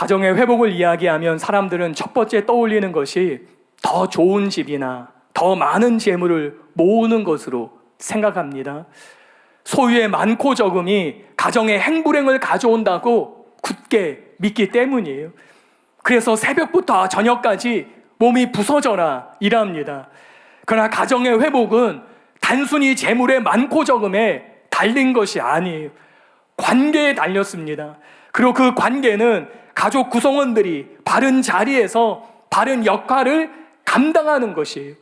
가정의 회복을 이야기하면 사람들은 첫 번째 떠올리는 것이 더 좋은 집이나 더 많은 재물을 모으는 것으로 생각합니다. 소유의 많고 적음이 가정의 행불행을 가져온다고 굳게 믿기 때문이에요. 그래서 새벽부터 저녁까지 몸이 부서져라 일합니다. 그러나 가정의 회복은 단순히 재물의 많고 적음에 달린 것이 아니에요. 관계에 달렸습니다. 그리고 그 관계는 가족 구성원들이 바른 자리에서 바른 역할을 감당하는 것이에요.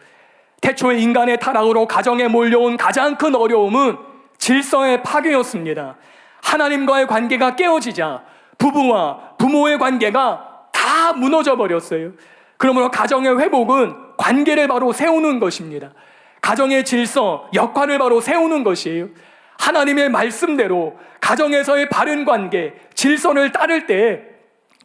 태초의 인간의 타락으로 가정에 몰려온 가장 큰 어려움은 질서의 파괴였습니다. 하나님과의 관계가 깨어지자 부부와 부모의 관계가 다 무너져 버렸어요. 그러므로 가정의 회복은 관계를 바로 세우는 것입니다. 가정의 질서, 역할을 바로 세우는 것이에요. 하나님의 말씀대로 가정에서의 바른 관계, 질서를 따를 때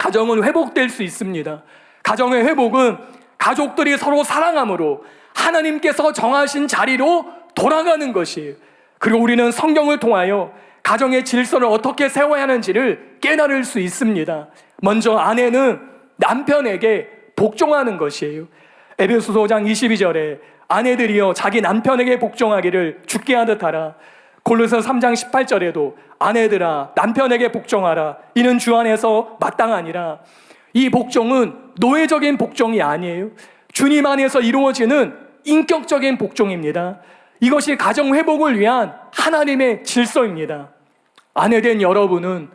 가정은 회복될 수 있습니다. 가정의 회복은 가족들이 서로 사랑함으로 하나님께서 정하신 자리로 돌아가는 것이에요. 그리고 우리는 성경을 통하여 가정의 질서를 어떻게 세워야 하는지를 깨달을 수 있습니다. 먼저 아내는 남편에게 복종하는 것이에요. 에베소서 5장 22절에 아내들이여 자기 남편에게 복종하기를 죽게 하듯 하라. 골로새 3장 18절에도 아내들아 남편에게 복종하라. 이는 주 안에서 마땅하니라. 이 복종은 노예적인 복종이 아니에요. 주님 안에서 이루어지는 인격적인 복종입니다. 이것이 가정 회복을 위한 하나님의 질서입니다. 아내 된 여러분은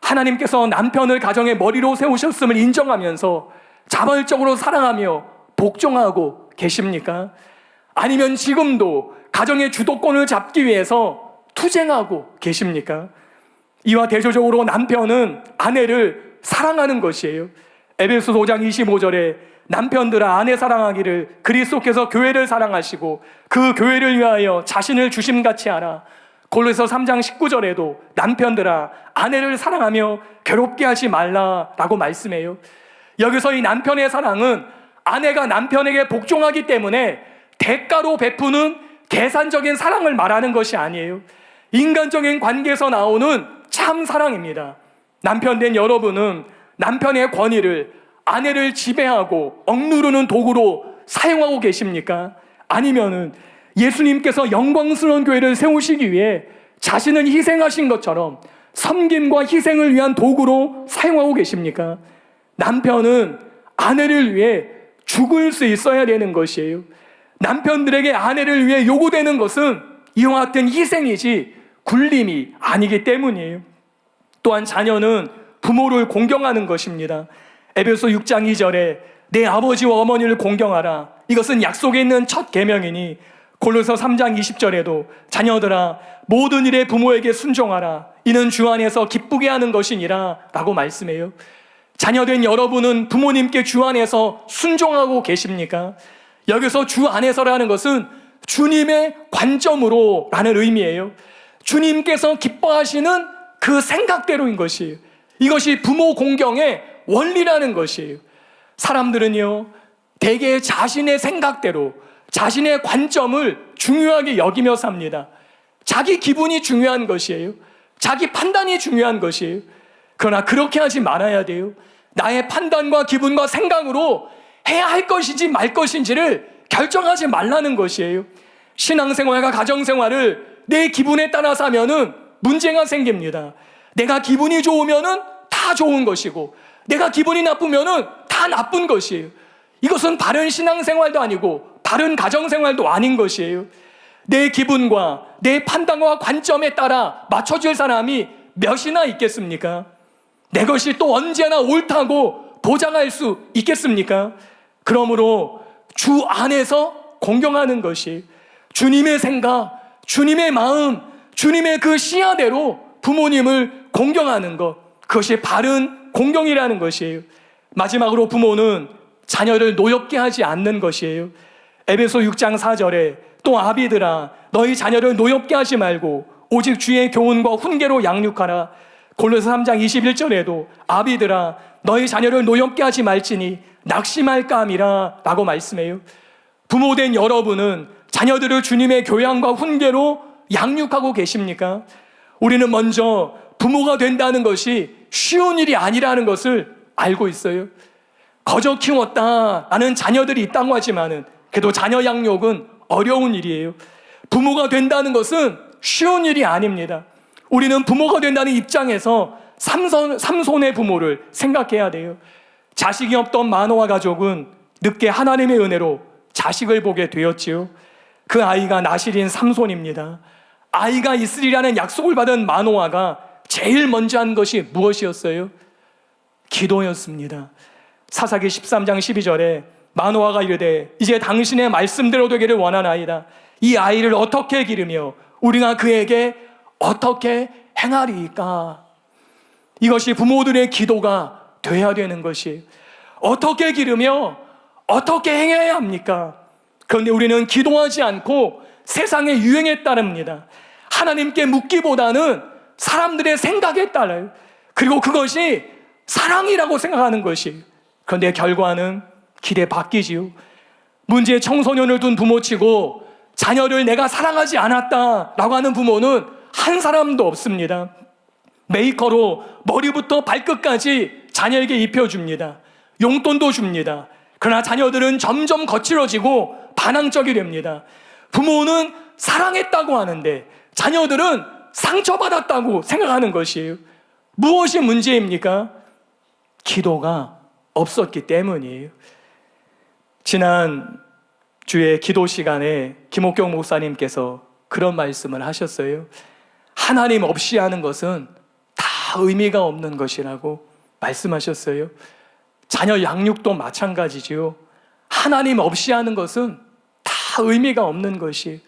하나님께서 남편을 가정의 머리로 세우셨음을 인정하면서 자발적으로 사랑하며 복종하고 계십니까? 아니면 지금도 가정의 주도권을 잡기 위해서 투쟁하고 계십니까? 이와 대조적으로 남편은 아내를 사랑하는 것이에요. 에베소서 5장 25절에 남편들아 아내 사랑하기를 그리스도께서 교회를 사랑하시고 그 교회를 위하여 자신을 주심같이 하라. 골로새 3장 19절에도 남편들아 아내를 사랑하며 괴롭게 하지 말라라고 말씀해요. 여기서 이 남편의 사랑은 아내가 남편에게 복종하기 때문에 대가로 베푸는 계산적인 사랑을 말하는 것이 아니에요. 인간적인 관계에서 나오는 참 사랑입니다. 남편 된 여러분은 남편의 권위를 아내를 지배하고 억누르는 도구로 사용하고 계십니까? 아니면은 예수님께서 영광스러운 교회를 세우시기 위해 자신은 희생하신 것처럼 섬김과 희생을 위한 도구로 사용하고 계십니까? 남편은 아내를 위해 죽을 수 있어야 되는 것이에요. 남편들에게 아내를 위해 요구되는 것은 이와 같은 희생이지 굴림이 아니기 때문이에요. 또한 자녀는 부모를 공경하는 것입니다. 에베소 6장 2절에 내 아버지와 어머니를 공경하라. 이것은 약속에 있는 첫 계명이니 골로서 3장 20절에도 자녀들아 모든 일에 부모에게 순종하라. 이는 주 안에서 기쁘게 하는 것이니라 라고 말씀해요. 자녀된 여러분은 부모님께 주 안에서 순종하고 계십니까? 여기서 주 안에서라는 것은 주님의 관점으로 라는 의미예요. 주님께서 기뻐하시는 그 생각대로인 것이에요. 이것이 부모 공경의 원리라는 것이에요. 사람들은요, 대개 자신의 생각대로, 자신의 관점을 중요하게 여기며 삽니다. 자기 기분이 중요한 것이에요. 자기 판단이 중요한 것이에요. 그러나 그렇게 하지 말아야 돼요. 나의 판단과 기분과 생각으로 해야 할 것인지 말 것인지를 결정하지 말라는 것이에요. 신앙생활과 가정생활을 내 기분에 따라서 하면은 문제가 생깁니다. 내가 기분이 좋으면은 다 좋은 것이고, 내가 기분이 나쁘면은 다 나쁜 것이에요. 이것은 바른 신앙생활도 아니고, 바른 가정생활도 아닌 것이에요. 내 기분과 내 판단과 관점에 따라 맞춰줄 사람이 몇이나 있겠습니까? 내 것이 또 언제나 옳다고 보장할 수 있겠습니까? 그러므로 주 안에서 공경하는 것이 주님의 생각, 주님의 마음, 주님의 그 시야대로 부모님을 공경하는 것, 그것이 바른 공경이라는 것이에요. 마지막으로 부모는 자녀를 노엽게 하지 않는 것이에요. 에베소 6장 4절에 또 아비들아 너희 자녀를 노엽게 하지 말고 오직 주의 교훈과 훈계로 양육하라. 골로새 3장 21절에도 아비들아 너희 자녀를 노엽게 하지 말지니 낙심할까 함이라 라고 말씀해요. 부모된 여러분은 자녀들을 주님의 교양과 훈계로 양육하고 계십니까? 우리는 먼저 부모가 된다는 것이 쉬운 일이 아니라는 것을 알고 있어요. 거저 키웠다. 나는 자녀들이 있다고 하지만은 그래도 자녀 양육은 어려운 일이에요. 부모가 된다는 것은 쉬운 일이 아닙니다. 우리는 부모가 된다는 입장에서 삼손, 삼손의 부모를 생각해야 돼요. 자식이 없던 마노아 가족은 늦게 하나님의 은혜로 자식을 보게 되었지요. 그 아이가 나실인 삼손입니다. 아이가 있으리라는 약속을 받은 마노아가 제일 먼저 한 것이 무엇이었어요? 기도였습니다. 사사기 13장 12절에 마노아가 이르되 이제 당신의 말씀대로 되기를 원하나이다. 이 아이를 어떻게 기르며 우리가 그에게 어떻게 행하리까? 이것이 부모들의 기도가 돼야 되는 것이 어떻게 기르며 어떻게 행해야 합니까? 그런데 우리는 기도하지 않고 세상의 유행에 따릅니다. 하나님께 묻기보다는 사람들의 생각에 따라요. 그리고 그것이 사랑이라고 생각하는 것이. 그런데 결과는 기대 바뀌지요. 문제의 청소년을 둔 부모치고 자녀를 내가 사랑하지 않았다라고 하는 부모는 한 사람도 없습니다. 메이커로 머리부터 발끝까지 자녀에게 입혀줍니다. 용돈도 줍니다. 그러나 자녀들은 점점 거칠어지고 반항적이 됩니다. 부모는 사랑했다고 하는데 자녀들은 상처받았다고 생각하는 것이에요. 무엇이 문제입니까? 기도가 없었기 때문이에요. 지난 주의 기도 시간에 김옥경 목사님께서 그런 말씀을 하셨어요. 하나님 없이 하는 것은 다 의미가 없는 것이라고 말씀하셨어요. 자녀 양육도 마찬가지지요. 하나님 없이 하는 것은 다 의미가 없는 것이.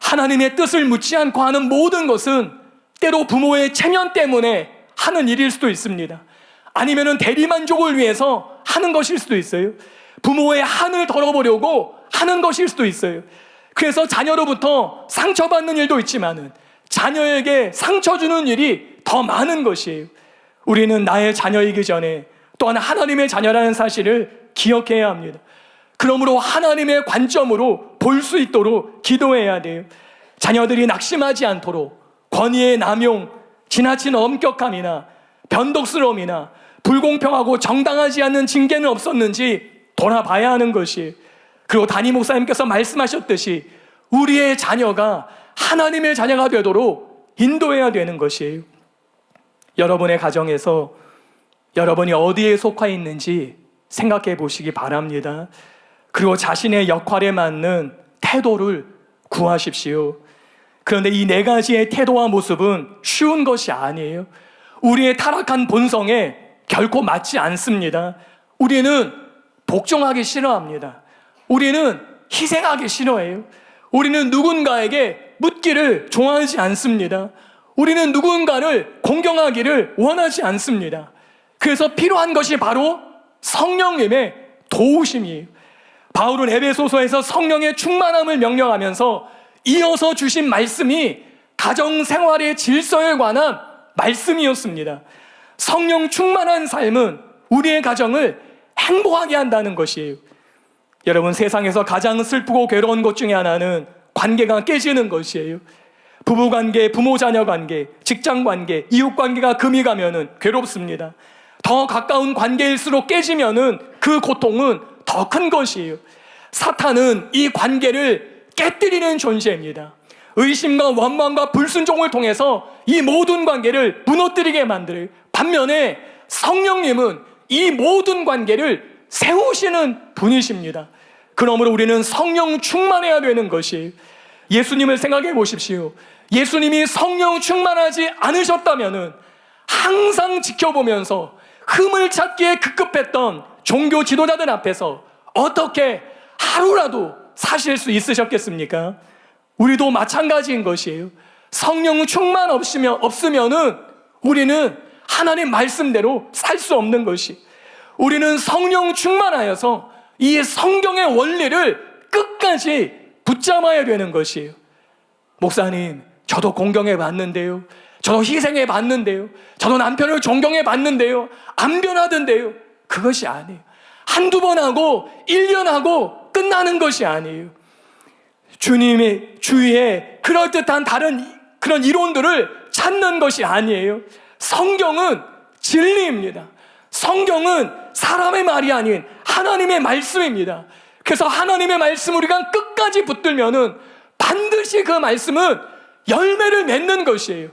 하나님의 뜻을 묻지 않고 하는 모든 것은 때로 부모의 체면 때문에 하는 일일 수도 있습니다. 아니면은 대리만족을 위해서 하는 것일 수도 있어요. 부모의 한을 덜어보려고 하는 것일 수도 있어요. 그래서 자녀로부터 상처받는 일도 있지만은 자녀에게 상처 주는 일이 더 많은 것이에요. 우리는 나의 자녀이기 전에 또한 하나님의 자녀라는 사실을 기억해야 합니다. 그러므로 하나님의 관점으로 볼 수 있도록 기도해야 돼요. 자녀들이 낙심하지 않도록 권위의 남용, 지나친 엄격함이나 변덕스러움이나 불공평하고 정당하지 않는 징계는 없었는지 돌아봐야 하는 것이 그리고 담임 목사님께서 말씀하셨듯이 우리의 자녀가 하나님의 자녀가 되도록 인도해야 되는 것이에요. 여러분의 가정에서 여러분이 어디에 속해 있는지 생각해 보시기 바랍니다. 그리고 자신의 역할에 맞는 태도를 구하십시오. 그런데 이 네 가지의 태도와 모습은 쉬운 것이 아니에요. 우리의 타락한 본성에 결코 맞지 않습니다. 우리는 복종하기 싫어합니다. 우리는 희생하기 싫어해요. 우리는 누군가에게 묻기를 좋아하지 않습니다. 우리는 누군가를 공경하기를 원하지 않습니다. 그래서 필요한 것이 바로 성령님의 도우심이에요. 바울은 에베소서에서 성령의 충만함을 명령하면서 이어서 주신 말씀이 가정 생활의 질서에 관한 말씀이었습니다. 성령 충만한 삶은 우리의 가정을 행복하게 한다는 것이에요. 여러분 세상에서 가장 슬프고 괴로운 것 중에 하나는 관계가 깨지는 것이에요. 부부 관계, 부모 자녀 관계, 직장 관계, 이웃 관계가 금이 가면은 괴롭습니다. 더 가까운 관계일수록 깨지면은 그 고통은 더 큰 것이에요. 사탄은 이 관계를 깨뜨리는 존재입니다. 의심과 원망과 불순종을 통해서 이 모든 관계를 무너뜨리게 만들어요. 반면에 성령님은 이 모든 관계를 세우시는 분이십니다. 그러므로 우리는 성령 충만해야 되는 것이 예수님을 생각해 보십시오. 예수님이 성령 충만하지 않으셨다면은 항상 지켜보면서 흠을 찾기에 급급했던 종교 지도자들 앞에서 어떻게 하루라도 사실 수 있으셨겠습니까? 우리도 마찬가지인 것이에요. 성령 충만 없으면, 없으면은 우리는 하나님 말씀대로 살 수 없는 것이. 우리는 성령 충만하여서 이 성경의 원리를 끝까지 붙잡아야 되는 것이에요. 목사님, 저도 공경해 봤는데요. 저도 희생해 봤는데요. 저도 남편을 존경해 봤는데요. 안 변하던데요. 그것이 아니에요. 한두 번 하고, 1년 하고 끝나는 것이 아니에요. 주님의 주위에 그럴듯한 다른 그런 이론들을 찾는 것이 아니에요. 성경은 진리입니다. 성경은 사람의 말이 아닌 하나님의 말씀입니다. 그래서 하나님의 말씀 우리가 끝까지 붙들면은 반드시 그 말씀은 열매를 맺는 것이에요.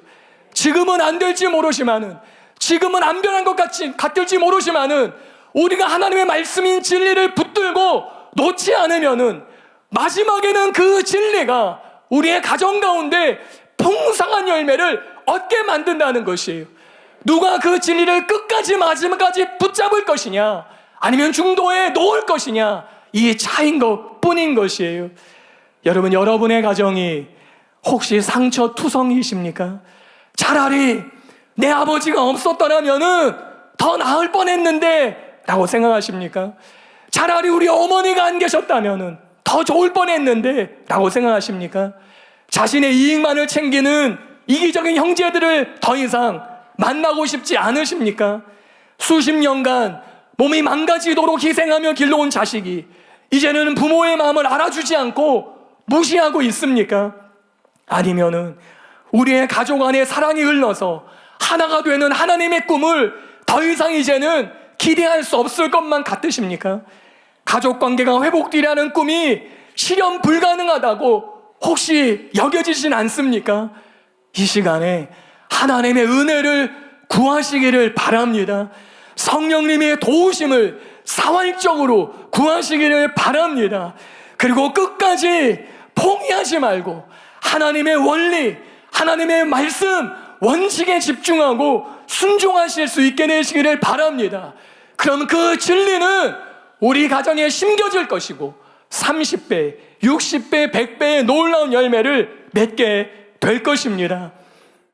지금은 안 될지 모르지만은 지금은 안 변한 것 같이 같을지 모르지만은 우리가 하나님의 말씀인 진리를 붙들고 놓지 않으면은 마지막에는 그 진리가 우리의 가정 가운데 풍성한 열매를 얻게 만든다는 것이에요. 누가 그 진리를 끝까지 마지막까지 붙잡을 것이냐, 아니면 중도에 놓을 것이냐, 이 차인 것 뿐인 것이에요. 여러분, 여러분의 가정이 혹시 상처 투성이십니까? 차라리 내 아버지가 없었더라면은 더 나을 뻔 했는데 라고 생각하십니까? 차라리 우리 어머니가 안 계셨다면은 더 좋을 뻔했는데 라고 생각하십니까? 자신의 이익만을 챙기는 이기적인 형제들을 더 이상 만나고 싶지 않으십니까? 수십 년간 몸이 망가지도록 희생하며 길러온 자식이 이제는 부모의 마음을 알아주지 않고 무시하고 있습니까? 아니면은 우리의 가족 안에 사랑이 흘러서 하나가 되는 하나님의 꿈을 더 이상 이제는 기대할 수 없을 것만 같으십니까? 가족 관계가 회복되라는 꿈이 실현 불가능하다고 혹시 여겨지진 않습니까? 이 시간에 하나님의 은혜를 구하시기를 바랍니다. 성령님의 도우심을 사활적으로 구하시기를 바랍니다. 그리고 끝까지 포기하지 말고 하나님의 원리, 하나님의 말씀, 원칙에 집중하고 순종하실 수 있게 되시기를 바랍니다. 그럼 그 진리는 우리 가정에 심겨질 것이고 30배, 60배, 100배의 놀라운 열매를 맺게 될 것입니다.